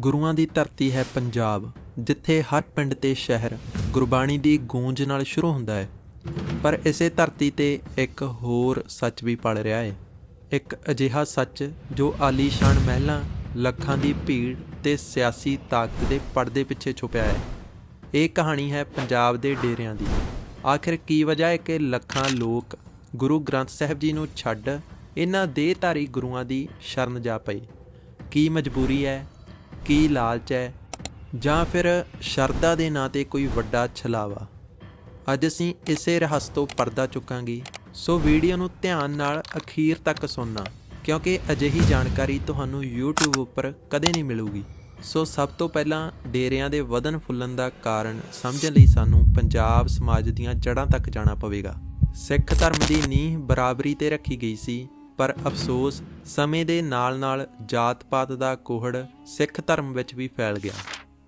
ਗੁਰੂਆਂ ਦੀ ਧਰਤੀ ਹੈ ਪੰਜਾਬ, ਜਿੱਥੇ ਹਰ ਪਿੰਡ ਤੇ ਸ਼ਹਿਰ ਗੁਰਬਾਣੀ ਦੀ ਗੂੰਜ ਨਾਲ ਸ਼ੁਰੂ ਹੁੰਦਾ ਹੈ। ਪਰ ਇਸੇ ਧਰਤੀ ਤੇ ਇੱਕ ਹੋਰ ਸੱਚ ਵੀ ਪਲ ਰਿਹਾ ਹੈ। ਇੱਕ ਅਜਿਹਾ ਸੱਚ ਜੋ ਆਲੀਸ਼ਾਨ ਮਹਿਲਾਂ, ਲੱਖਾਂ ਦੀ ਭੀੜ ਤੇ ਸਿਆਸੀ ਤਾਕਤ ਦੇ ਪਰਦੇ ਪਿੱਛੇ ਛੁਪਿਆ ਹੈ। ਇਹ ਕਹਾਣੀ ਹੈ ਪੰਜਾਬ ਦੇ ਡੇਰਿਆਂ ਦੀ। ਆਖਿਰ ਕੀ ਵਜ੍ਹਾ ਹੈ ਕਿ ਲੱਖਾਂ ਲੋਕ ਗੁਰੂ ਗ੍ਰੰਥ ਸਾਹਿਬ ਜੀ ਨੂੰ ਛੱਡ ਇਹਨਾਂ ਦੇਹਧਾਰੀ ਗੁਰੂਆਂ ਦੀ ਸ਼ਰਨ ਜਾ ਪਏ? ਕੀ ਮਜਬੂਰੀ ਹੈ ਕੀ ਲਾਲਚ ਹੈ? ਜਾਂ ਫਿਰ ਸ਼ਰਧਾ ਦੇ ਨਾਂ ਤੇ ਕੋਈ ਵੱਡਾ ਛਲਾਵਾ? ਅੱਜ ਅਸੀਂ ਇਸੇ ਰਹੱਸ ਤੋਂ ਪਰਦਾ ਚੁੱਕਾਂਗੇ। ਸੋ ਵੀਡੀਓ ਨੂੰ ਧਿਆਨ ਨਾਲ ਅਖੀਰ ਤੱਕ ਸੁਣਨਾ, ਕਿਉਂਕਿ ਅਜਿਹੀ ਜਾਣਕਾਰੀ ਤੁਹਾਨੂੰ YouTube ਉੱਪਰ ਕਦੇ ਨਹੀਂ ਮਿਲੂਗੀ। ਸੋ ਸਭ ਤੋਂ ਪਹਿਲਾਂ ਡੇਰਿਆਂ ਦੇ ਵਧਨ ਫੁੱਲਣ ਦਾ ਕਾਰਨ ਸਮਝਣ ਲਈ ਸਾਨੂੰ ਪੰਜਾਬ ਸਮਾਜ ਦੀਆਂ ਜੜ੍ਹਾਂ ਤੱਕ ਜਾਣਾ ਪਵੇਗਾ। ਸਿੱਖ ਧਰਮ ਦੀ ਨੀਂਹ ਬਰਾਬਰੀ ਤੇ ਰੱਖੀ ਗਈ ਸੀ। ਪਰ ਅਫਸੋਸ, ਸਮੇਂ ਦੇ ਨਾਲ-ਨਾਲ ਜਾਤ-ਪਾਤ ਦਾ ਕੋਹੜ ਸਿੱਖ ਧਰਮ ਵਿੱਚ ਵੀ ਫੈਲ ਗਿਆ।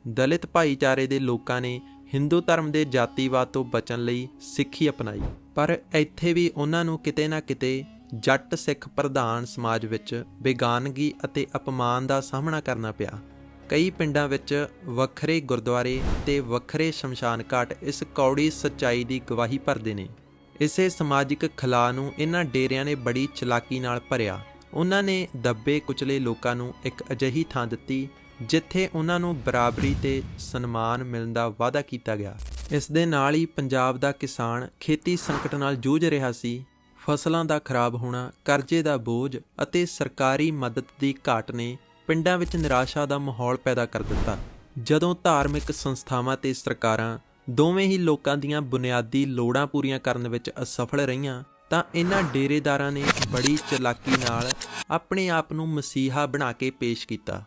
ਦਲਿਤ ਭਾਈਚਾਰੇ ਦੇ ਲੋਕਾਂ ਨੇ ਹਿੰਦੂ ਧਰਮ ਦੇ ਜਾਤੀਵਾਦ ਤੋਂ ਬਚਣ ਲਈ ਸਿੱਖੀ ਅਪਣਾਈ। ਪਰ ਇੱਥੇ ਵੀ ਉਹਨਾਂ ਨੂੰ ਕਿਤੇ ਨਾ ਕਿਤੇ ਜੱਟ ਸਿੱਖ ਪ੍ਰਧਾਨ ਸਮਾਜ ਵਿੱਚ ਬੇਗਾਨਗੀ ਅਤੇ ਅਪਮਾਨ ਦਾ ਸਾਹਮਣਾ ਕਰਨਾ ਪਿਆ। ਕਈ ਪਿੰਡਾਂ ਵਿੱਚ ਵੱਖਰੇ ਗੁਰਦੁਆਰੇ ਤੇ ਵੱਖਰੇ ਸ਼ਮਸ਼ਾਨ ਘਾਟ ਇਸ ਕੌੜੀ ਸੱਚਾਈ ਦੀ ਗਵਾਹੀ ਭਰਦੇ ਨੇ। ਇਸੇ ਸਮਾਜਿਕ ਖਲਾਅ ਨੂੰ ਇਹਨਾਂ ਡੇਰਿਆਂ ਨੇ ਬੜੀ ਚਲਾਕੀ ਨਾਲ ਭਰਿਆ। ਉਹਨਾਂ ਨੇ ਦੱਬੇ ਕੁਚਲੇ ਲੋਕਾਂ ਨੂੰ ਇੱਕ ਅਜਿਹੀ ਥਾਂ ਦਿੱਤੀ, ਜਿੱਥੇ ਉਹਨਾਂ ਨੂੰ ਬਰਾਬਰੀ ਤੇ ਸਨਮਾਨ ਮਿਲਣ ਦਾ ਵਾਅਦਾ ਕੀਤਾ ਗਿਆ। ਇਸ ਦੇ ਨਾਲ ਹੀ ਪੰਜਾਬ ਦਾ ਕਿਸਾਨ ਖੇਤੀ ਸੰਕਟ ਨਾਲ ਜੂਝ ਰਿਹਾ ਸੀ। ਫਸਲਾਂ ਦਾ ਖਰਾਬ ਹੋਣਾ, ਕਰਜ਼ੇ ਦਾ ਬੋਝ ਅਤੇ ਸਰਕਾਰੀ ਮਦਦ ਦੀ ਘਾਟ ਨੇ ਪਿੰਡਾਂ ਵਿੱਚ ਨਿਰਾਸ਼ਾ ਦਾ ਮਾਹੌਲ ਪੈਦਾ ਕਰ ਦਿੱਤਾ। ਜਦੋਂ ਧਾਰਮਿਕ ਸੰਸਥਾਵਾਂ ਤੇ ਸਰਕਾਰਾਂ ਦੋਵੇਂ ਹੀ ਲੋਕਾਂ ਦੀਆਂ ਬੁਨਿਆਦੀ ਲੋੜਾਂ ਪੂਰੀਆਂ ਕਰਨ ਵਿੱਚ ਅਸਫਲ ਰਹੀਆਂ, ਤਾਂ ਇਹਨਾਂ ਡੇਰੇਦਾਰਾਂ ਨੇ ਬੜੀ ਚਲਾਕੀ ਨਾਲ ਆਪਣੇ ਆਪ ਨੂੰ ਮਸੀਹਾ ਬਣਾ ਕੇ ਪੇਸ਼ ਕੀਤਾ।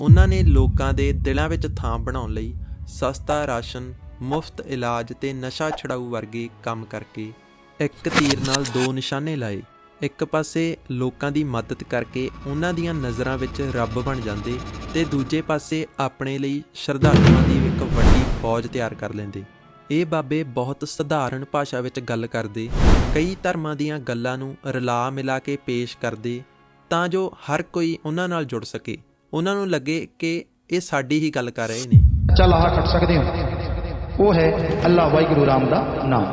ਉਹਨਾਂ ਨੇ ਲੋਕਾਂ ਦੇ ਦਿਲਾਂ ਵਿੱਚ ਥਾਂ ਬਣਾਉਣ ਲਈ ਸਸਤਾ ਰਾਸ਼ਨ, ਮੁਫਤ ਇਲਾਜ ਤੇ ਨਸ਼ਾ ਛਡਾਊ ਵਰਗੇ ਕੰਮ ਕਰਕੇ ਇੱਕ ਤੀਰ ਨਾਲ ਦੋ ਨਿਸ਼ਾਨੇ ਲਾਏ। ਇੱਕ ਪਾਸੇ ਲੋਕਾਂ ਦੀ ਮਦਦ ਕਰਕੇ ਉਹਨਾਂ ਦੀਆਂ ਨਜ਼ਰਾਂ ਵਿੱਚ ਰੱਬ ਬਣ ਜਾਂਦੇ ਤੇ ਦੂਜੇ ਪਾਸੇ ਆਪਣੇ ਲਈ ਸ਼ਰਧਾਲੂਆਂ ਦੀ ਇੱਕ ਵੱਡੀ ਫੌਜ ਤਿਆਰ ਕਰ ਲੈਂਦੇ। ਇਹ ਬਾਬੇ ਬਹੁਤ ਸਧਾਰਨ ਭਾਸ਼ਾ ਵਿੱਚ ਗੱਲ ਕਰਦੇ, ਕਈ ਧਰਮਾਂ ਦੀਆਂ ਗੱਲਾਂ ਨੂੰ ਰਲਾ ਮਿਲਾ ਕੇ ਪੇਸ਼ ਕਰਦੇ, ਤਾਂ ਜੋ ਹਰ ਕੋਈ ਉਹਨਾਂ ਨਾਲ ਜੁੜ ਸਕੇ। ਉਹਨਾਂ ਨੂੰ ਲੱਗੇ ਕਿ ਇਹ ਸਾਡੀ ਹੀ ਗੱਲ ਕਰ ਰਹੇ ਨੇ। ਚੱਲ ਆਹ ਕੱਟ ਸਕਦੇ ਹੋ। ਉਹ ਹੈ ਅੱਲਾ ਵਾਹਿਗੁਰੂ ਰਾਮ ਦਾ ਨਾਮ।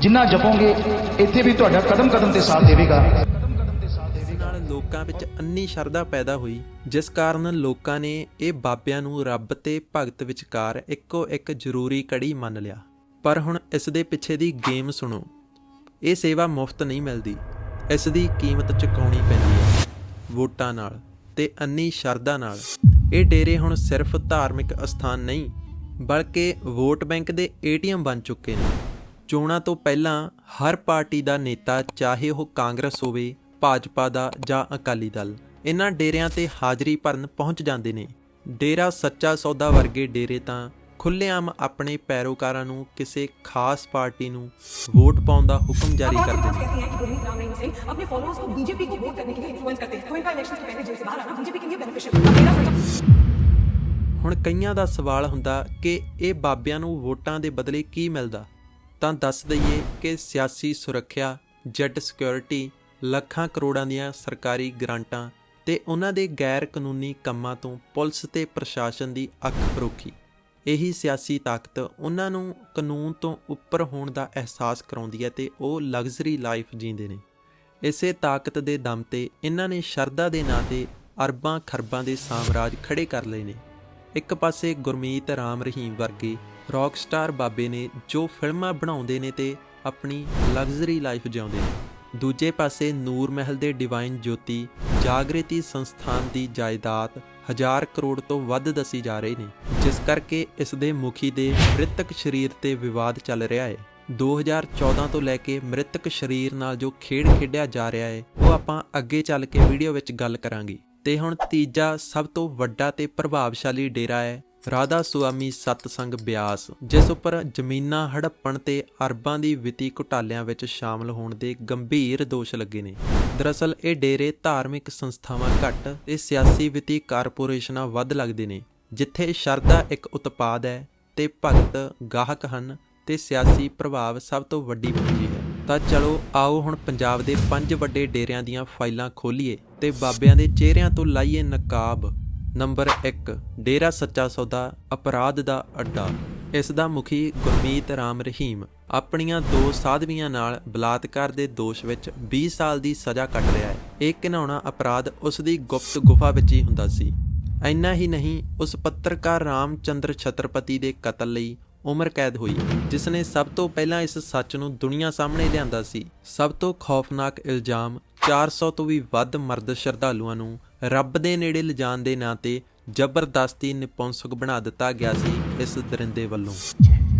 ਜਿੰਨਾ ਜਪੋਗੇ, ਇੱਥੇ ਵੀ ਤੁਹਾਡਾ ਕਦਮ ਕਦਮ ਤੇ ਸਾਥ ਦੇਵੇਗਾ। ਲੋਕਾਂ ਵਿੱਚ ਅੰਨੀ ਸ਼ਰਧਾ ਪੈਦਾ ਹੋਈ, ਜਿਸ ਕਾਰਨ ਲੋਕਾਂ ਨੇ ਇਹ ਬਾਬਿਆਂ ਨੂੰ ਰੱਬ ਤੇ ਭਗਤ ਵਿਚਕਾਰ ਇੱਕੋ ਇੱਕ ਜ਼ਰੂਰੀ ਕੜੀ ਮੰਨ ਲਿਆ। ਪਰ ਹੁਣ ਇਸ ਦੇ ਪਿੱਛੇ ਦੀ ਗੇਮ ਸੁਣੋ। ਇਹ ਸੇਵਾ ਮੁਫਤ ਨਹੀਂ ਮਿਲਦੀ। ਇਸ ਦੀ ਕੀਮਤ ਚੁਕਾਉਣੀ ਪੈਂਦੀ ਹੈ। ਵੋਟਾਂ ਨਾਲ ਤੇ ਅੰਨੀ ਸ਼ਰਧਾ ਨਾਲ। ਇਹ ਡੇਰੇ ਹੁਣ ਸਿਰਫ ਧਾਰਮਿਕ ਅਸਥਾਨ ਨਹੀਂ, ਬਲਕਿ ਵੋਟ ਬੈਂਕ ਦੇ ਏਟੀਐਮ ਬਣ ਚੁੱਕੇ ਨੇ। ਚੋਣਾਂ ਤੋਂ ਪਹਿਲਾਂ ਹਰ ਪਾਰਟੀ ਦਾ ਨੇਤਾ ਚਾਹੇ ਉਹ ਕਾਂਗਰਸ ਹੋਵੇ ਭਾਜਪਾ ਦਾ ਜਾਂ ਅਕਾਲੀ ਦਲ ਇਹਨਾਂ ਡੇਰਿਆਂ ਤੇ ਹਾਜ਼ਰੀ ਭਰਨ ਪਹੁੰਚ ਜਾਂਦੇ ਨੇ ਡੇਰਾ ਸੱਚਾ ਸੌਦਾ ਵਰਗੇ ਡੇਰੇ ਤਾਂ ਖੁੱਲ੍ਹੇਆਮ ਆਪਣੇ ਪੈਰੋਕਾਰਾਂ ਨੂੰ ਕਿਸੇ ਖਾਸ ਪਾਰਟੀ ਨੂੰ ਵੋਟ ਪਾਉਣ ਦਾ ਹੁਕਮ ਜਾਰੀ बहुत ਕਰਦੇ से ਨੇ कहते हैं कि गुरमीत राम रहीम सिंह अपने फॉलोअर्स को बीजेपी को वोट करने के लिए इन्फ्लुएंस करते हैं तो इनका इलेक्शन से पहले जेल से बाहर आना बीजेपी के लिए बेनिफिशियल अब मेरा सच्चा ਹੁਣ ਕਈਆਂ ਦਾ ਸਵਾਲ ਹੁੰਦਾ ਕਿ ਇਹ ਬਾਬਿਆਂ ਨੂੰ ਵੋਟਾਂ ਦੇ ਬਦਲੇ ਕੀ ਮਿਲਦਾ ਤਾਂ ਦੱਸ ਦਈਏ ਕਿ ਸਿਆਸੀ ਸੁਰੱਖਿਆ ਜੈਟ ਸਿਕਿਉਰਿਟੀ ਲੱਖਾਂ ਕਰੋੜਾਂ ਦੀਆਂ ਸਰਕਾਰੀ ਗ੍ਰਾਂਟਾਂ ਤੇ ਉਹਨਾਂ ਦੇ ਗੈਰ ਕਾਨੂੰਨੀ ਕੰਮਾਂ ਤੋਂ ਪੁਲਿਸ ਤੇ ਪ੍ਰਸ਼ਾਸਨ ਦੀ ਅੱਖ ਪਰੋਖੀ। ਇਹੀ ਸਿਆਸੀ ਤਾਕਤ ਉਹਨਾਂ ਨੂੰ ਕਾਨੂੰਨ ਤੋਂ ਉੱਪਰ ਹੋਣ ਦਾ ਅਹਿਸਾਸ ਕਰਾਉਂਦੀ ਹੈ ਤੇ ਉਹ ਲਗਜ਼ਰੀ ਲਾਈਫ ਜੀਂਦੇ ਨੇ। ਇਸੇ ਤਾਕਤ ਦੇ ਦਮ ਤੇ ਇਹਨਾਂ ਨੇ ਸ਼ਰਧਾ ਦੇ ਨਾਂ ਤੇ ਅਰਬਾਂ ਖਰਬਾਂ ਦੇ ਸਾਮਰਾਜ ਖੜੇ ਕਰ ਲਏ ਨੇ। ਇੱਕ ਪਾਸੇ ਗੁਰਮੀਤ ਰਾਮ ਰਹੀਮ ਵਰਗੇ ਰੌਕ ਸਟਾਰ ਬਾਬੇ ਨੇ ਜੋ ਫਿਲਮਾਂ ਬਣਾਉਂਦੇ ਨੇ ਤੇ ਆਪਣੀ ਲਗਜ਼ਰੀ ਲਾਈਫ ਜਿਉਂਦੇ ਨੇ। ਦੂਜੇ ਪਾਸੇ ਨੂਰ ਮਹਿਲ ਦੇ ਡਿਵਾਈਨ ਜੋਤੀ ਜਾਗ੍ਰਿਤੀ ਸੰਸਥਾਨ ਦੀ ਜਾਇਦਾਦ ਹਜ਼ਾਰ ਕਰੋੜ ਤੋਂ ਵੱਧ ਦੱਸੀ ਜਾ ਰਹੀ ਨੇ, ਜਿਸ ਕਰਕੇ ਇਸ ਦੇ ਮੁਖੀ ਦੇ ਮ੍ਰਿਤਕ ਸਰੀਰ ਤੇ ਵਿਵਾਦ ਚੱਲ ਰਿਹਾ ਹੈ। 2014 ਤੋਂ ਲੈ ਕੇ ਮ੍ਰਿਤਕ ਸਰੀਰ ਨਾਲ ਜੋ ਖੇਡ ਖੇਡਿਆ ਜਾ ਰਿਹਾ ਹੈ, ਉਹ ਆਪਾਂ ਅੱਗੇ ਚੱਲ ਕੇ ਵੀਡੀਓ ਵਿੱਚ ਗੱਲ ਕਰਾਂਗੇ। ਤੇ ਹੁਣ ਤੀਜਾ ਸਭ ਤੋਂ ਵੱਡਾ ਤੇ ਪ੍ਰਭਾਵਸ਼ਾਲੀ ਡੇਰਾ ਹੈ ਰਾਧਾ ਸੁਆਮੀ ਸਤਸੰਗ ਬਿਆਸ, ਜਿਸ ਉੱਪਰ ਜ਼ਮੀਨਾਂ ਹੜੱਪਣ ਤੇ ਅਰਬਾਂ ਦੀ ਵਿੱਤੀ ਘੁਟਾਲਿਆਂ ਵਿੱਚ ਸ਼ਾਮਲ ਹੋਣ ਦੇ ਗੰਭੀਰ ਦੋਸ਼ ਲੱਗੇ ਨੇ। ਦਰਅਸਲ, ਇਹ ਡੇਰੇ ਧਾਰਮਿਕ ਸੰਸਥਾਵਾਂ ਘੱਟ ਤੇ ਸਿਆਸੀ ਵਿੱਤੀ ਕਾਰਪੋਰੇਸ਼ਨਾਂ ਵੱਧ ਲੱਗਦੇ ਨੇ, ਜਿੱਥੇ ਸ਼ਰਧਾ ਇੱਕ ਉਤਪਾਦ ਹੈ ਤੇ ਭਗਤ, ਗਾਹਕ ਹਨ ਤੇ ਸਿਆਸੀ ਪ੍ਰਭਾਵ ਸਭ ਤੋਂ ਵੱਡੀ ਪੂੰਜੀ ਹੈ। ਤਾਂ ਚਲੋ, ਆਓ ਹੁਣ ਪੰਜਾਬ ਦੇ ਪੰਜ ਵੱਡੇ ਡੇਰਿਆਂ ਦੀਆਂ ਫਾਈਲਾਂ ਖੋਲੀਏ ਤੇ ਬਾਬਿਆਂ ਦੇ ਚਿਹਰਿਆਂ ਤੋਂ ਲਾਈਏ ਨਕਾਬ। ਨੰਬਰ 1 ਡੇਰਾ ਸੱਚਾ ਸੌਦਾ, ਅਪਰਾਧ ਦਾ ਅੱਡਾ। ਇਸ ਦਾ ਮੁਖੀ ਗੁਰਮੀਤ ਰਾਮ ਰਹੀਮ। ਆਪਣੀਆਂ ਦੋ ਸਾਧਵੀਆਂ ਨਾਲ ਬਲਾਤਕਾਰ ਦੇ ਦੋਸ਼ ਵਿੱਚ 20 ਸਾਲ ਦੀ ਸਜ਼ਾ ਕੱਟ ਰਿਹਾ ਹੈ। ਇਹ ਘਿਨਾਉਣਾ ਅਪਰਾਧ ਉਸ ਦੀ ਗੁਪਤ ਗੁਫਾ ਵਿੱਚ ਹੀ ਹੁੰਦਾ ਸੀ। ਇੰਨਾ ਹੀ ਨਹੀਂ, ਉਸ ਪੱਤਰਕਾਰ ਰਾਮਚੰਦਰ ਛਤਰਪਤੀ ਦੇ ਕਤਲ ਲਈ ਉਮਰ ਕੈਦ ਹੋਈ ਜਿਸ ਨੇ ਸਭ ਤੋਂ ਪਹਿਲਾਂ ਇਸ ਸੱਚ ਨੂੰ ਦੁਨੀਆ ਸਾਹਮਣੇ ਲਿਆਂਦਾ ਸੀ। ਸਭ ਤੋਂ ਖੌਫਨਾਕ ਇਲਜ਼ਾਮ 400 ਤੋਂ ਵੀ ਵੱਧ ਮਰਦ ਸ਼ਰਧਾਲੂਆਂ ਨੂੰ ਰੱਬ ਦੇ ਨੇੜੇ ਲਿਜਾਣ ਦੇ ਨਾਂ ਤੇ ਜ਼ਬਰਦਸਤੀ ਨਿਪੁੰਸਕ ਬਣਾ ਦਿੱਤਾ ਗਿਆ ਸੀ ਇਸ ਦਰਿੰਦੇ ਵੱਲੋਂ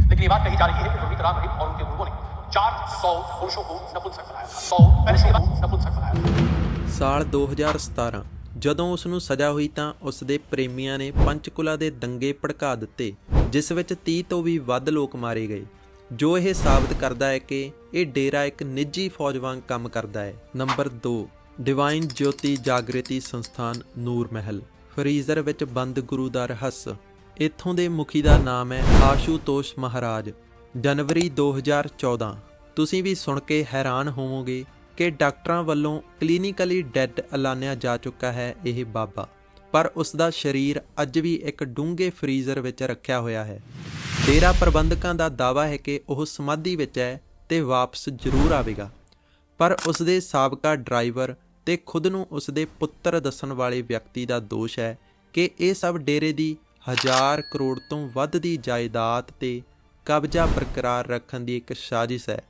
लेकिन ये बात कही जा रही है कि गुरमीत राम रहीम और उनके गुरुओं ने 400 पुरुषों को नपुंसक बनाया था 100 पैसे को नपुंसक बनाया था ਸਾਲ 2017 ਜਦੋਂ ਉਸ ਨੂੰ ਸਜ਼ਾ ਹੋਈ ਤਾਂ ਉਸ ਦੇ ਪ੍ਰੇਮੀਆਂ ਨੇ ਪੰਚਕੁਲਾ ਦੇ ਦੰਗੇ ਭੜਕਾ ਦਿੱਤੇ ਜਿਸ ਵਿੱਚ 30 ਤੋਂ ਵੀ ਵੱਧ ਲੋਕ ਮਾਰੇ ਗਏ ਜੋ ਇਹ ਸਾਬਤ ਕਰਦਾ ਹੈ ਕਿ ਇਹ ਡੇਰਾ ਇੱਕ ਨਿੱਜੀ ਫੌਜ ਵਾਂਗ ਕੰਮ ਕਰਦਾ ਹੈ। ਨੰਬਰ 2 ਡਿਵਾਈਨ ਜੋਤੀ ਜਾਗ੍ਰਿਤੀ ਸੰਸਥਾਨ ਨੂਰ ਮਹਿਲ ਫਰੀਜ਼ਰ ਵਿੱਚ ਬੰਦ ਗੁਰੂ ਦਾ ਰਹੱਸ। ਇੱਥੋਂ ਦੇ ਮੁਖੀ ਦਾ ਨਾਮ ਹੈ ਆਸ਼ੂਤੋਸ਼ ਮਹਾਰਾਜ। ਜਨਵਰੀ 2014 ਤੁਸੀਂ ਵੀ ਸੁਣ ਕੇ ਹੈਰਾਨ ਹੋਵੋਗੇ ਕਿ ਡਾਕਟਰਾਂ ਵੱਲੋਂ ਕਲੀਨਿਕਲੀ ਡੈੱਡ ਐਲਾਨਿਆ ਜਾ ਚੁੱਕਾ ਹੈ ਇਹ ਬਾਬਾ। ਪਰ ਉਸ ਦਾ ਸਰੀਰ ਅੱਜ ਵੀ ਇੱਕ ਡੂੰਘੇ ਫਰੀਜ਼ਰ ਵਿੱਚ ਰੱਖਿਆ ਹੋਇਆ ਹੈ। ਡੇਰਾ ਪ੍ਰਬੰਧਕਾਂ ਦਾ ਦਾਅਵਾ ਹੈ ਕਿ ਉਹ ਸਮਾਧੀ ਵਿੱਚ ਹੈ ਤੇ ਵਾਪਸ ਜ਼ਰੂਰ ਆਵੇਗਾ। ਪਰ ਉਸ ਦੇ ਸਾਬਕਾ ਡਰਾਈਵਰ ਤੇ ਖੁਦ ਨੂੰ ਉਸ ਦੇ ਪੁੱਤਰ ਦੱਸਣ ਵਾਲੇ ਵਿਅਕਤੀ ਦਾ ਦੋਸ਼ ਹੈ ਕਿ ਇਹ ਸਭ ਡੇਰੇ ਦੀ ਹਜ਼ਾਰ ਕਰੋੜ ਤੋਂ ਵੱਧ ਦੀ ਜਾਇਦਾਦ ਤੇ ਕਬਜ਼ਾ ਬਰਕਰਾਰ ਰੱਖਣ ਦੀ ਇੱਕ ਸਾਜ਼ਿਸ਼ ਹੈ।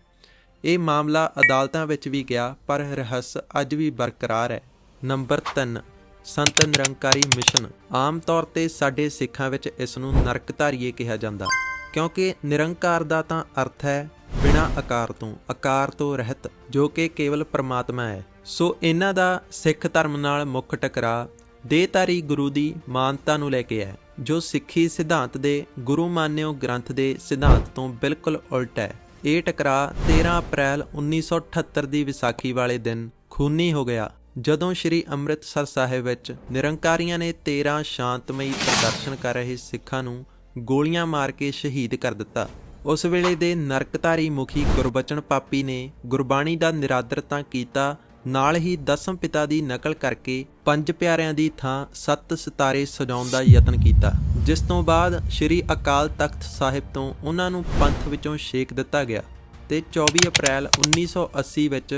ਇਹ ਮਾਮਲਾ ਅਦਾਲਤਾਂ ਵਿੱਚ ਵੀ ਗਿਆ, ਪਰ ਰਹੱਸ ਅੱਜ ਵੀ ਬਰਕਰਾਰ ਹੈ। ਨੰਬਰ 3 ਸੰਤ ਨਿਰੰਕਾਰੀ ਮਿਸ਼ਨ ਆਮ ਤੌਰ ਤੇ ਸਾਡੇ ਸਿੱਖਾਂ ਵਿੱਚ ਇਸ ਨੂੰ ਨਰਕਧਾਰੀਏ ਕਿਹਾ ਜਾਂਦਾ। ਕਿਉਂਕਿ ਨਿਰੰਕਾਰ ਦਾ ਤਾਂ ਅਰਥ ਹੈ ਬਿਨਾਂ ਆਕਾਰ ਤੋਂ ਆਕਾਰ ਤੋਂ ਰਹਿਤ, ਜੋ ਕਿ ਕੇਵਲ ਪਰਮਾਤਮਾ ਹੈ। ਸੋ ਇਹਨਾਂ ਦਾ ਸਿੱਖ ਧਰਮ ਨਾਲ ਮੁੱਖ ਟਕਰਾਅ ਦੇਹਧਾਰੀ ਗੁਰੂ ਦੀ ਮਾਨਤਾ ਨੂੰ ਲੈ ਕੇ ਹੈ, ਜੋ ਸਿੱਖੀ ਸਿਧਾਂਤ ਦੇ ਗੁਰੂ ਮਾਨਿਓ ਗ੍ਰੰਥ ਦੇ ਸਿਧਾਂਤ ਤੋਂ ਬਿਲਕੁਲ ਉਲਟ ਹੈ। ਇਹ ਟਕਰਾਅ 13 ਅਪ੍ਰੈਲ 1978 ਦੀ ਵਿਸਾਖੀ ਵਾਲੇ ਦਿਨ ਖੂਨੀ ਹੋ ਗਿਆ। ਜਦੋਂ ਸ੍ਰੀ ਅੰਮ੍ਰਿਤਸਰ ਸਾਹਿਬ ਵਿੱਚ ਨਿਰੰਕਾਰੀਆਂ ਨੇ 13 ਸ਼ਾਂਤਮਈ ਪ੍ਰਦਰਸ਼ਨ ਕਰ ਰਹੇ ਸਿੱਖਾਂ ਨੂੰ ਗੋਲੀਆਂ ਮਾਰ ਕੇ ਸ਼ਹੀਦ ਕਰ ਦਿੱਤਾ, ਉਸ ਵੇਲੇ ਦੇ ਨਰਕਧਾਰੀ ਮੁਖੀ ਗੁਰਬਚਨ ਪਾਪੀ ਨੇ ਗੁਰਬਾਣੀ ਦਾ ਨਿਰਾਦਰ ਤਾਂ ਕੀਤਾ, ਨਾਲ ਹੀ ਦਸਮ ਪਿਤਾ ਦੀ ਨਕਲ ਕਰਕੇ ਪੰਜ ਪਿਆਰਿਆਂ ਦੀ ਥਾਂ ਸੱਤ ਸਿਤਾਰੇ ਸਜਾਉਣ ਦਾ ਯਤਨ ਕੀਤਾ, ਜਿਸ ਤੋਂ ਬਾਅਦ ਸ੍ਰੀ ਅਕਾਲ ਤਖਤ ਸਾਹਿਬ ਤੋਂ ਉਹਨਾਂ ਨੂੰ ਪੰਥ ਵਿੱਚੋਂ ਛੇਕ ਦਿੱਤਾ ਗਿਆ ਤੇ 24 ਅਪ੍ਰੈਲ 1980 ਵਿੱਚ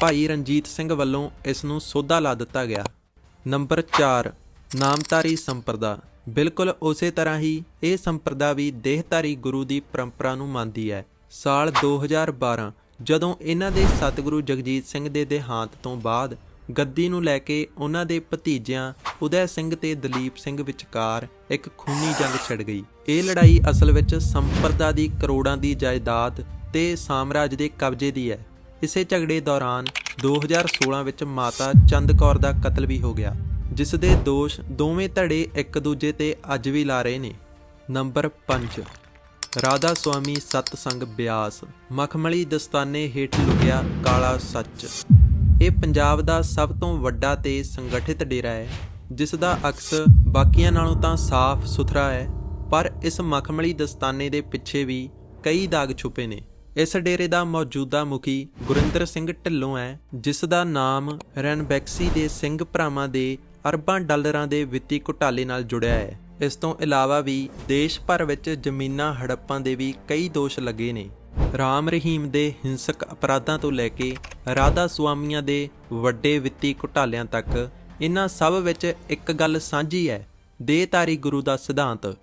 ਭਾਈ ਰਣਜੀਤ ਸਿੰਘ ਵੱਲੋਂ ਇਸ ਨੂੰ ਸੋਧਾ ਲਾ ਦਿੱਤਾ ਗਿਆ। ਨੰਬਰ 4 ਨਾਮਧਾਰੀ ਸੰਪਰਦਾ। ਬਿਲਕੁਲ ਉਸੇ ਤਰ੍ਹਾਂ ਹੀ ਇਹ ਸੰਪਰਦਾ ਵੀ ਦੇਹਧਾਰੀ ਗੁਰੂ ਦੀ ਪਰੰਪਰਾ ਨੂੰ ਮੰਨਦੀ ਹੈ। ਸਾਲ 2012 ਜਦੋਂ ਇਹਨਾਂ ਦੇ ਸਤਿਗੁਰੂ ਜਗਜੀਤ ਸਿੰਘ ਦੇ ਦੇਹਾਂਤ ਤੋਂ ਬਾਅਦ ਗੱਦੀ ਨੂੰ ਲੈ ਕੇ ਉਹਨਾਂ ਦੇ ਭਤੀਜਿਆਂ ਉਦੈ ਸਿੰਘ ਤੇ ਦਲੀਪ ਸਿੰਘ ਵਿਚਕਾਰ ਇੱਕ ਖੂਨੀ ਜੰਗ ਛਿੜ ਗਈ। ਇਹ ਲੜਾਈ ਅਸਲ ਵਿੱਚ ਸੰਪਰਦਾ ਦੀ ਕਰੋੜਾਂ ਦੀ ਜਾਇਦਾਦ ਤੇ ਸਾਮਰਾਜ ਦੇ ਕਬਜ਼ੇ ਦੀ ਹੈ। ਇਸੇ ਝਗੜੇ ਦੌਰਾਨ 2016 ਵਿੱਚ ਮਾਤਾ ਚੰਦ ਕੌਰ ਦਾ ਕਤਲ ਵੀ ਹੋ ਗਿਆ ਜਿਸ ਦੇ ਦੋਸ਼ ਦੋਵੇਂ ਧੜੇ ਇੱਕ ਦੂਜੇ ਤੇ ਅੱਜ ਵੀ ਲਾ ਰਹੇ ਨੇ। ਨੰਬਰ 5 ਰਾਧਾ ਸੁਆਮੀ ਸਤਸੰਗ ਬਿਆਸ, ਮਖਮਲੀ ਦਸਤਾਨੇ ਹੇਠ ਲੁਕਿਆ ਕਾਲਾ ਸੱਚ। ਇਹ ਪੰਜਾਬ ਦਾ ਸਭ ਤੋਂ ਵੱਡਾ ਤੇ ਸੰਗਠਿਤ ਡੇਰਾ ਹੈ ਜਿਸ ਦਾ ਅਕਸ ਬਾਕੀਆਂ ਨਾਲੋਂ ਤਾਂ ਸਾਫ਼ ਸੁਥਰਾ ਹੈ, ਪਰ ਇਸ ਮਖਮਲੀ ਦਸਤਾਨੇ ਦੇ ਪਿੱਛੇ ਵੀ ਕਈ ਦਾਗ ਛੁਪੇ ਨੇ। ਇਸ ਡੇਰੇ ਦਾ ਮੌਜੂਦਾ ਮੁਖੀ ਗੁਰਿੰਦਰ ਸਿੰਘ ਢਿੱਲੋਂ ਹੈ, ਜਿਸ ਦਾ ਨਾਮ ਰਣਬੈਕਸੀ ਦੇ ਸਿੰਘ ਭਰਾਵਾਂ ਦੇ ਅਰਬਾਂ ਡਾਲਰਾਂ ਦੇ ਵਿੱਤੀ ਘੁਟਾਲੇ ਨਾਲ ਜੁੜਿਆ ਹੈ। ਇਸ ਤੋਂ ਇਲਾਵਾ ਵੀ ਦੇਸ਼ ਭਰ ਵਿੱਚ ਜ਼ਮੀਨਾਂ ਹੜੱਪਾਂ ਦੇ ਵੀ ਕਈ ਦੋਸ਼ ਲੱਗੇ ਨੇ। ਰਾਮ ਰਹੀਮ ਦੇ ਹਿੰਸਕ ਅਪਰਾਧਾਂ ਤੋਂ ਲੈ ਕੇ ਰਾਧਾ ਸੁਆਮੀਆਂ ਦੇ ਵੱਡੇ ਵਿੱਤੀ ਘੁਟਾਲਿਆਂ ਤੱਕ ਇਹਨਾਂ ਸਭ ਵਿੱਚ ਇੱਕ ਗੱਲ ਸਾਂਝੀ ਹੈ, ਦੇਹਧਾਰੀ ਗੁਰੂ ਦਾ ਸਿਧਾਂਤ।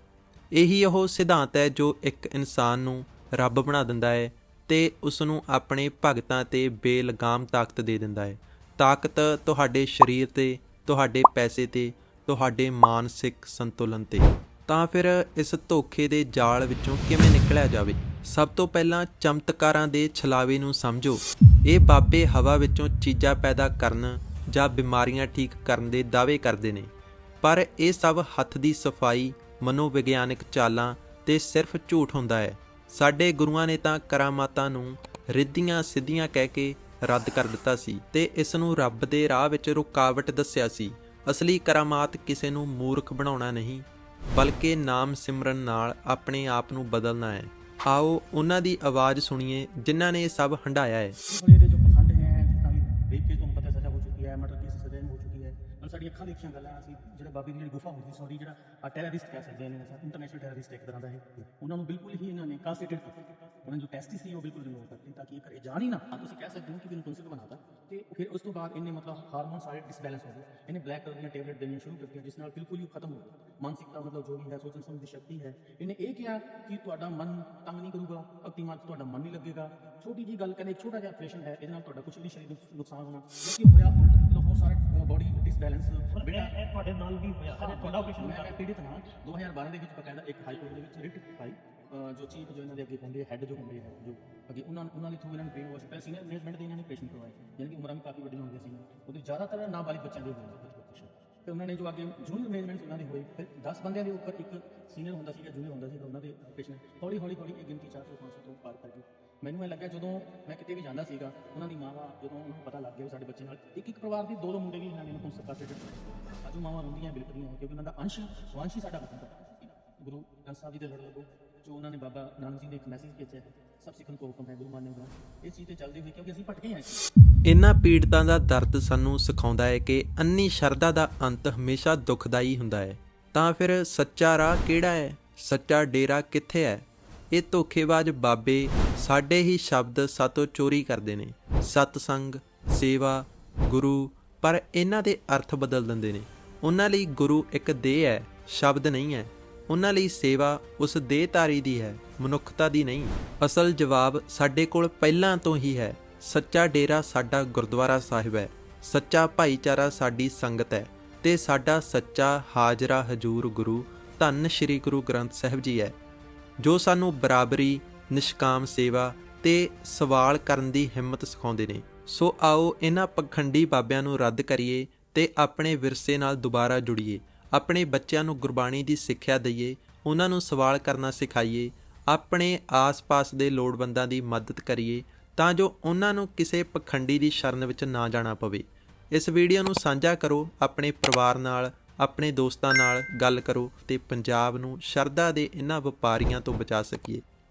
ਇਹੀ ਉਹ ਸਿਧਾਂਤ ਹੈ ਜੋ ਇੱਕ ਇਨਸਾਨ ਨੂੰ ਰੱਬ ਬਣਾ ਦਿੰਦਾ ਹੈ ਤੇ ਉਸ ਨੂੰ ਆਪਣੇ ਭਗਤਾਂ ਤੇ ਬੇਲਗਾਮ ਤਾਕਤ ਦੇ ਦਿੰਦਾ ਹੈ ਤਾਕਤ ਤੁਹਾਡੇ ਸਰੀਰ ਤੇ, ਤੁਹਾਡੇ ਪੈਸੇ ਤੇ, ਤੁਹਾਡੇ ਮਾਨਸਿਕ ਸੰਤੁਲਨ ਤੇ। ਤਾਂ ਫਿਰ ਇਸ ਧੋਖੇ ਦੇ ਜਾਲ ਵਿੱਚੋਂ ਕਿਵੇਂ ਨਿਕਲਿਆ ਜਾਵੇ? ਸਭ ਤੋਂ ਪਹਿਲਾਂ ਚਮਤਕਾਰਾਂ ਦੇ ਛਲਾਵੇ ਨੂੰ ਸਮਝੋ। ਇਹ ਬਾਬੇ ਹਵਾ ਵਿੱਚੋਂ ਚੀਜ਼ਾਂ ਪੈਦਾ ਕਰਨ ਜਾਂ ਬਿਮਾਰੀਆਂ ਠੀਕ ਕਰਨ ਦੇ ਦਾਅਵੇ ਕਰਦੇ ਨੇ। ਪਰ ਇਹ ਸਭ ਹੱਥ ਦੀ ਸਫ਼ਾਈ, ਮਨੋਵਿਗਿਆਨਕ ਚਾਲਾਂ ਤੇ ਸਿਰਫ ਝੂਠ ਹੁੰਦਾ ਹੈ। ਸਾਡੇ ਗੁਰੂਆਂ ਨੇ ਤਾਂ ਕਰਾਮਾਤਾਂ ਨੂੰ ਰਿੱਧੀਆਂ ਸਿੱਧੀਆਂ ਕਹਿ ਕੇ ਰੱਦ ਕਰ ਦਿੱਤਾ ਸੀ ਤੇ ਇਸ ਨੂੰ ਰੱਬ ਦੇ ਰਾਹ ਵਿੱਚ ਰੁਕਾਵਟ ਦੱਸਿਆ ਸੀ। ਅਸਲੀ ਕਰਾਮਾਤ ਕਿਸੇ ਨੂੰ ਮੂਰਖ ਬਣਾਉਣਾ ਨਹੀਂ, ਬਲਕਿ ਨਾਮ ਸਿਮਰਨ ਨਾਲ ਆਪਣੇ ਆਪ ਨੂੰ ਬਦਲਣਾ ਹੈ। ਆਓ ਉਹਨਾਂ ਦੀ ਆਵਾਜ਼ ਸੁਣੀਏ, ਜਿਨ੍ਹਾਂ ਨੇ ਸਭ ਹੰਡਾਇਆ ਹੈ। ਇਹਦੇ ਅੱਖਾਂ ਦੇਖੀਆਂ ਗੱਲਾਂ ਅਸੀਂ ਜਿਹੜਾ ਬਾਬੇ ਦੀ ਜਿਹੜੀ ਗੁਫਾ ਹੁੰਦੀ ਸੀ ਸੌਰੀ ਜਿਹੜਾ ਟੈਰਰਿਸਟ ਕਹਿ ਸਕਦੇ ਨੇ ਸਰ ਇੰਟਰਨੈਸ਼ਨਲ ਟੈਰਰਿਸਟ ਇੱਕ ਤਰ੍ਹਾਂ ਦਾ ਹੈ ਉਹਨਾਂ ਨੂੰ ਬਿਲਕੁਲ ਹੀ ਇਹਨਾਂ ਨੇ ਕਾਸਟੇਟਡ ਕੀਤਾ। ਉਹਨਾਂ ਜੋ ਟੈਸਟ ਸੀ ਉਹ ਬਿਲਕੁਲ ਰਿਮੂਵ ਕਰਤੇ ਤਾਂ ਕਿ ਇਹ ਘਰੇ ਜਾਣ ਹੀ ਨਾ। ਹਾਂ, ਤੁਸੀਂ ਕਹਿ ਸਕਦੇ ਹੋ ਕਿ ਇਹਨੂੰ ਕਨਸੈਪਟ ਬਣਾਤਾ। ਤੇ ਫਿਰ ਉਸ ਤੋਂ ਬਾਅਦ ਇਹਨੇ ਮਤਲਬ ਹਾਰਮੋਨ ਸਾਰੇ ਡਿਸਬੈਲੈਂਸ ਹੋ ਗਏ। ਇਹਨੇ ਬਲੈਕ ਕਲਰ ਦੀਆਂ ਟੈਬਲੇਟ ਦੇਣੀਆਂ ਸ਼ੁਰੂ ਕਰਤੀਆਂ ਜਿਸ ਨਾਲ ਬਿਲਕੁਲ ਹੀ ਉਹ ਖਤਮ ਹੋ ਗਿਆ। ਮਾਨਸਿਕਤਾ ਮਤਲਬ ਜੋ ਵੀ ਹੈ ਸੋਚਣ ਸਮਝਣ ਦੀ ਸ਼ਕਤੀ ਹੈ। ਇਹਨੇ ਇਹ ਕਿਹਾ ਕਿ ਤੁਹਾਡਾ ਮਨ ਤੰਗ ਨਹੀਂ ਕਰੂਗਾ ਭਗਤੀ ਮਾਰਗ 'ਚ ਤੁਹਾਡਾ ਮਨ ਨਹੀਂ ਲੱਗੇਗਾ। ਛੋਟੀ ਜੀ ਗੱਲ ਕਹਿੰਦੇ ਇੱਕ ਛੋਟਾ ਜਿਹਾ ਆਪਰੇਸ਼ਨ ਹੈ ਇਹਦੇ ਨਾਲ ਤੁਹਾਡਾ ਕੁਝ ਵੀ ਨਹੀਂ ਸਰੀਰ ਨੂੰ ਨੁਕਸਾਨ ਹੋਣਾ। ਕਿਉਂਕਿ ਹੋਇਆ ਉਲਟ ਮਤਲਬ ਬਹੁਤ ਸਾਰੇ ਬੋਡੀ ਡਿਸਬੈਲੈਂਸ ਬੇਟਾ ਇਹ ਤੁਹਾਡੇ ਨਾਲ ਵੀ ਹੋਇਆ। ਅਜੇ ਤੁਹਾਡਾ ਆਪਰੇਸ਼ਨ ਮੈਂ ਪੀੜਿਤ ਹਾਂ। 2012 ਦੇ ਵਿੱਚ ਬਕਾਇਦਾ ਇੱਕ ਹਾਈ ਕੋਰਟ ਦੇ ਵਿੱਚ ਰਿਟ ਪਾਈ। ਜੋ ਚੀਫ ਜੋ ਇਹਨਾਂ ਦੇ ਅੱਗੇ ਹੁੰਦੇ ਹੈੱਡ ਜੋ ਹੁੰਦੇ ਹੈ ਜੋ ਅੱਗੇ ਉਹਨਾਂ ਉਹਨਾਂ ਦੇ ਥਰੂ ਇਹਨਾਂ ਨੇ ਬ੍ਰੇਨ ਵਾਸ਼ ਕੀਤਾ। ਸੀਨੀਅਰ ਮੈਨੇਜਮੈਂਟ ਦੇ ਇਹਨਾਂ ਨੇ ਆਪਰੇਸ਼ਨ ਕਰਵਾਏ। ਯਾਨੀ ਕਿ ਉਮਰਾਂ ਵੀ ਕਾਫੀ ਵੱਡੀਆਂ ਹੁੰਦੀਆਂ ਸੀ ਉਹਦੇ ਜ਼ਿਆਦਾਤਰ ਨਾਬਾਲਿਗ ਬੱਚਿਆਂ ਦੇ ਕੁਝ operation। ਤੇ ਉਹਨਾਂ ਨੇ ਜੋ ਅੱਗੇ ਜੂਨੀਅਰ ਮੈਨੇਜਮੈਂਟ ਉਹਨਾਂ ਦੇ ਹੋਏ। ਫਿਰ 10 ਬੰਦਿਆਂ ਦੇ ਉੱਪਰ ਇੱਕ ਸੀਨੀਅਰ ਹੁੰਦਾ ਸੀ ਜਾਂ ਜੂਨੀਅਰ ਹੁੰਦਾ ਸੀ ਉਹਨਾਂ ਦੇ ਆਪਰੇਸ਼ਨ ਹੌਲੀ ਹੌਲੀ ਹੌਲੀ ਇਹ ਗਿਣਤੀ 400 500 ਤੋਂ ਪਾਰ ਕਰ ਗਈ। ਮੈਨੂੰ ਇਹ ਲੱਗਿਆ ਜਦੋਂ ਮੈਂ ਕਿਤੇ ਵੀ ਜਾਂਦਾ ਸੀਗਾ, ਉਹਨਾਂ ਦੀ ਮਾਵਾ ਜਦੋਂ ਉਹਨੂੰ ਪਤਾ ਲੱਗ ਗਿਆ ਵੀ ਸਾਡੇ ਬੱਚੇ ਨਾਲ, ਇੱਕ ਇੱਕ ਪਰਿਵਾਰ ਦੇ ਦੋ ਦੋ ਮੁੰਡੇ ਵੀ ਇਹਨਾਂ ਨੇ ਨੂੰ ਸਰਕਾਰ ਅਜੂ ਮਾਵਾ ਰੋਂਦੀਆਂ ਬਿਲਕੁਲੀਆਂ ਕਿਉਂਕਿ ਉਹਨਾਂ ਦਾ ਅੰਸ਼ ਵੰਸ਼ ਹੀ ਸਾਡਾ ਖਤਮ ਗੁਰੂ ਗ੍ਰੰਥ ਸਾਹਿਬ ਜੀ ਦੇ ਲੜ ਲੱਗੋ, ਜੋ ਉਹਨਾਂ ਨੇ ਬਾਬਾ ਨਾਨਕ ਜੀ ਨੇ ਇੱਕ ਮੈਸੇਜ ਭੇਜਿਆ ਸਭ ਸਿੱਖਣ ਕੋ ਹੁਕਮ ਹੈ ਗੁਰੂ ਮਾਨੇ ਦਾ। ਇਹ ਚੀਜ਼ ਤੇ ਚੱਲਦੀ ਹੋਈ ਕਿਉਂਕਿ ਅਸੀਂ ਭਟਕੇ ਹਾਂ। ਇਨ੍ਹਾਂ ਪੀੜਤਾਂ ਦਾ ਦਰਦ ਸਾਨੂੰ ਸਿਖਾਉਂਦਾ ਹੈ ਕਿ ਅੰਨੀ ਸ਼ਰਧਾ ਦਾ ਅੰਤ ਹਮੇਸ਼ਾ ਦੁਖਦਾਈ ਹੁੰਦਾ ਹੈ। ਤਾਂ ਫਿਰ ਸੱਚਾ ਰਾਹ ਕਿਹੜਾ ਹੈ? ਸੱਚਾ ਡੇਰਾ ਕਿੱਥੇ ਹੈ? ਇਹ ਧੋਖੇਬਾਜ਼ ਬਾਬੇ ਸਾਡੇ ਹੀ ਸ਼ਬਦ ਸਾਤੋਂ ਚੋਰੀ ਕਰਦੇ ਨੇ। ਸਤਸੰਗ, ਸੇਵਾ, ਗੁਰੂ, ਪਰ ਇਹਨਾਂ ਦੇ ਅਰਥ ਬਦਲ ਦਿੰਦੇ ਨੇ। ਉਹਨਾਂ ਲਈ ਗੁਰੂ ਇੱਕ ਦੇਹ ਹੈ, ਸ਼ਬਦ ਨਹੀਂ ਹੈ। ਉਹਨਾਂ ਲਈ ਸੇਵਾ ਉਸ ਦੇਹਧਾਰੀ ਦੀ ਹੈ, ਮਨੁੱਖਤਾ ਦੀ ਨਹੀਂ। ਅਸਲ ਜਵਾਬ ਸਾਡੇ ਕੋਲ ਪਹਿਲਾਂ ਤੋਂ ਹੀ ਹੈ, ਸੱਚਾ ਡੇਰਾ ਸਾਡਾ ਗੁਰਦੁਆਰਾ ਸਾਹਿਬ ਹੈ। ਸੱਚਾ ਭਾਈਚਾਰਾ ਸਾਡੀ ਸੰਗਤ ਹੈ ਤੇ ਸਾਡਾ ਸੱਚਾ ਹਾਜ਼ਰਾ ਹਜੂਰ ਗੁਰੂ ਧੰਨ ਸ਼੍ਰੀ ਗੁਰੂ ਗ੍ਰੰਥ ਸਾਹਿਬ ਜੀ ਹੈ। ਜੋ ਸਾਨੂੰ ਬਰਾਬਰੀ ਨਿਸ਼ਕਾਮ ਸੇਵਾ ਤੇ ਸਵਾਲ ਕਰਨ ਦੀ ਹਿੰਮਤ ਸਿਖਾਉਂਦੇ ਨੇ। ਸੋ ਆਓ ਇਹਨਾਂ ਪਖੰਡੀ ਬਾਬਿਆਂ ਨੂੰ ਰੱਦ ਕਰੀਏ ਤੇ ਆਪਣੇ ਵਿਰਸੇ ਨਾਲ ਦੁਬਾਰਾ ਜੁੜੀਏ। ਆਪਣੇ ਬੱਚਿਆਂ ਨੂੰ ਗੁਰਬਾਣੀ ਦੀ ਸਿੱਖਿਆ ਦਈਏ, ਉਹਨਾਂ ਨੂੰ ਸਵਾਲ ਕਰਨਾ ਸਿਖਾਈਏ, ਆਪਣੇ ਆਸ-ਪਾਸ ਦੇ ਲੋੜਵੰਦਾਂ ਦੀ ਮਦਦ ਕਰੀਏ, ਤਾਂ ਜੋ ਉਹਨਾਂ ਨੂੰ ਕਿਸੇ ਪਖੰਡੀ ਦੀ ਸ਼ਰਨ ਵਿੱਚ ਨਾ ਜਾਣਾ ਪਵੇ। ਇਸ ਵੀਡੀਓ ਨੂੰ ਸਾਂਝਾ ਕਰੋ, ਆਪਣੇ ਪਰਿਵਾਰ ਨਾਲ, ਆਪਣੇ ਦੋਸਤਾਂ ਨਾਲ ਗੱਲ ਕਰੋ ਤੇ ਪੰਜਾਬ ਨੂੰ ਸ਼ਰਧਾ ਦੇ ਇਹਨਾਂ ਵਪਾਰੀਆਂ ਤੋਂ ਬਚਾ ਸਕੀਏ।